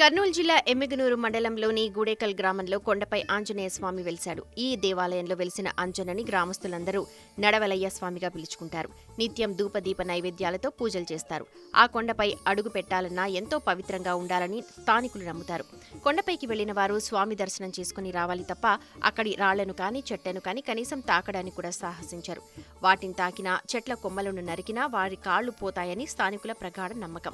కర్నూలు జిల్లా ఎమ్మిగనూరు మండలంలోని గూడేకల్ గ్రామంలో కొండపై ఆంజనేయ స్వామి వెలిశాడు. ఈ దేవాలయంలో వెలిసిన అంజనని గ్రామస్తులందరూ నడవలయ్య స్వామిగా పిలుచుకుంటారు. నిత్యం ధూపదీప నైవేద్యాలతో పూజలు చేస్తారు. ఆ కొండపై అడుగు పెట్టాలన్నా ఎంతో పవిత్రంగా ఉండాలని స్థానికులు నమ్ముతారు. కొండపైకి వెళ్ళిన వారు స్వామి దర్శనం చేసుకుని రావాలి తప్ప అక్కడి రాళ్ళను కానీ చెట్లను కానీ కనీసం తాకడానికి కూడా సాహసించారు. వాటిని తాకినా చెట్ల కొమ్మలను నరికినా వారి కాళ్ళు పోతాయని స్థానికుల ప్రగాఢ నమ్మకం.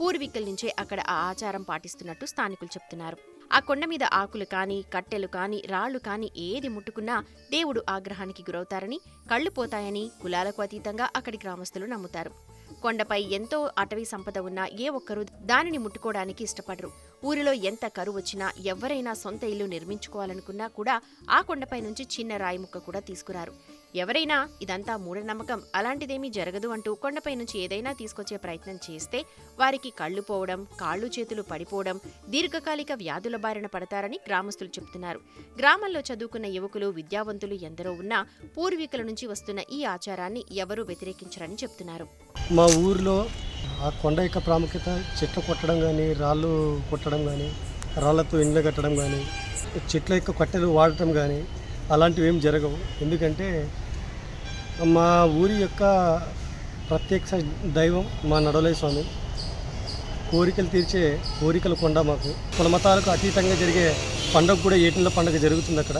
పూర్వీకుల నుంచే అక్కడ ఆ ఆచారం పాటిస్తున్నట్టు స్థానికులు చెప్తున్నారు. ఆ కొండ మీద ఆకులు కాని కట్టెలు కాని రాళ్ళు కాని ఏది ముట్టుకున్నా దేవుడు ఆగ్రహానికి గురవుతారని కళ్ళు పోతాయని కులాలకు అతీతంగా అక్కడి గ్రామస్తులు నమ్ముతారు. కొండపై ఎంతో అటవీ సంపద ఉన్నా ఏ ఒక్కరూ దానిని ముట్టుకోవడానికి ఇష్టపడరు. ఊరిలో ఎంత కరువు వచ్చినా ఎవరైనా సొంత ఇల్లు నిర్మించుకోవాలనుకున్నా కూడా ఆ కొండపై నుంచి చిన్న రాయి ముక్క కూడా తీసుకురారు. ఎవరైనా ఇదంతా మూఢనమ్మకం అలాంటిదేమీ జరగదు అంటూ కొండపై నుంచి ఏదైనా తీసుకొచ్చే ప్రయత్నం చేస్తే వారికి కళ్ళు పోవడం కాళ్ళు చేతులు పడిపోవడం దీర్ఘకాలిక వ్యాధుల బారిన పడతారని గ్రామస్తులు చెబుతున్నారు. గ్రామంలో చదువుకున్న యువకులు విద్యావంతులు ఎందరో ఉన్నా పూర్వీకుల నుంచి వస్తున్న ఈ ఆచారాన్ని ఎవరూ వ్యతిరేకించరని చెప్తున్నారు మా ఊరిలో ఆ కొండ యొక్క ప్రాముఖ్యత చెట్లు కొట్టడం కానీ రాళ్ళు కొట్టడం కానీ రాళ్ళతో ఇండ్లు కట్టడం కానీ చెట్ల యొక్క కట్టెలు వాడటం కానీ అలాంటివి ఏం జరగవు. ఎందుకంటే మా ఊరి యొక్క ప్రత్యక్ష దైవం మా నడవలే స్వామి. కోరికలు తీర్చే కోరికల కొండ మాకు. కుల మతాలకు అతీతంగా జరిగే పండగ కూడా ఏటిల పండగ జరుగుతుంది అక్కడ.